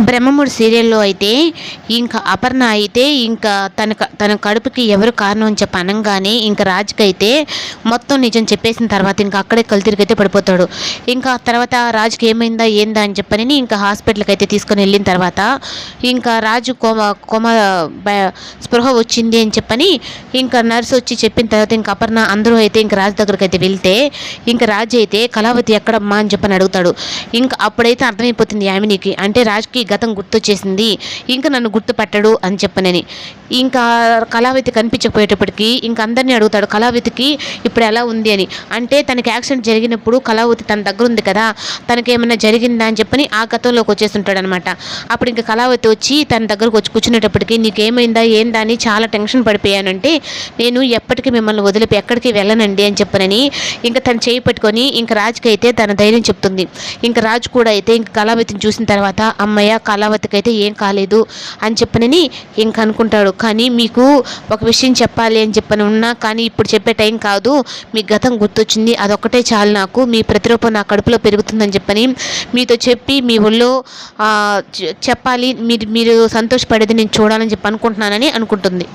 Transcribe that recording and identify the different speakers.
Speaker 1: బ్రహ్మముడి సీరియల్లో అయితే ఇంకా అపర్ణ అయితే ఇంకా తన క- తన కడుపుకి ఎవరు కారణం అని చెప్పి అనగానే ఇంకా రాజుకి అయితే మొత్తం నిజం చెప్పేసిన తర్వాత ఇంకా అక్కడే కళ్ళు అయితే పడిపోతాడు. ఇంకా తర్వాత రాజుకి ఏమైందా ఏందా అని చెప్పని ఇంకా హాస్పిటల్కి అయితే తీసుకొని వెళ్ళిన తర్వాత ఇంకా రాజు కోమ కోమ బ- స్పృహ వచ్చింది అని చెప్పని ఇంకా నర్సు వచ్చి చెప్పిన తర్వాత ఇంకా అపర్ణ అందరూ అయితే ఇంకా రాజు దగ్గరికి అయితే వెళ్తే ఇంకా రాజు అయితే కళావతి ఎక్కడమ్మా? అని చెప్పని అడుగుతాడు. ఇంకా అప్పుడైతే అర్థమైపోతుంది యామినికి. అంటే రాజుకి గతం గుర్తొచ్చేసింది. ఇంకా నన్ను గుర్తుపట్టడు అని చెప్పనని. ఇంకా కళావతి కనిపించకపోయేటప్పటికి ఇంకా అందరినీ అడుగుతాడు కళావతికి ఇప్పుడు ఎలా ఉంది అని. అంటే తనకి యాక్సిడెంట్ జరిగినప్పుడు కళావతి తన దగ్గర ఉంది కదా తనకి ఏమైనా జరిగిందా అని చెప్పని ఆ గతంలోకి వచ్చేస్తుంటాడు అనమాట అప్పుడు ఇంకా కళావతి వచ్చి తన దగ్గరకు వచ్చి కూర్చునేటప్పటికి నీకేమైందా? ఏందా? అని చాలా టెన్షన్ పడిపోయానంటే నేను ఎప్పటికీ మిమ్మల్ని వదిలిపి ఎక్కడికి వెళ్ళనండి అని చెప్పనని ఇంకా తను చేయి పట్టుకొని ఇంకా రాజుకి అయితే తన ధైర్యం చెప్తుంది. ఇంకా రాజు కూడా అయితే ఇంకా కళావతిని చూసిన తర్వాత అమ్మయ్య కళావతికి అయితే ఏం కాలేదు అని చెప్పనని ఇంకా అనుకుంటాడు. కానీ మీకు ఒక విషయం చెప్పాలి అని చెప్పని ఉన్నా కానీ ఇప్పుడు చెప్పే టైం కాదు. మీ గతం గుర్తొచ్చింది. అదొక్కటే చాలు నాకు. మీ ప్రతిరూపం నా కడుపులో పెరుగుతుందని చెప్పని మీతో చెప్పి మీ ఒళ్ళో చెప్పాలి. మీరు మీరు సంతోషపడేది నేను చూడాలని చెప్పి అనుకుంటున్నానని అనుకుంటుంది.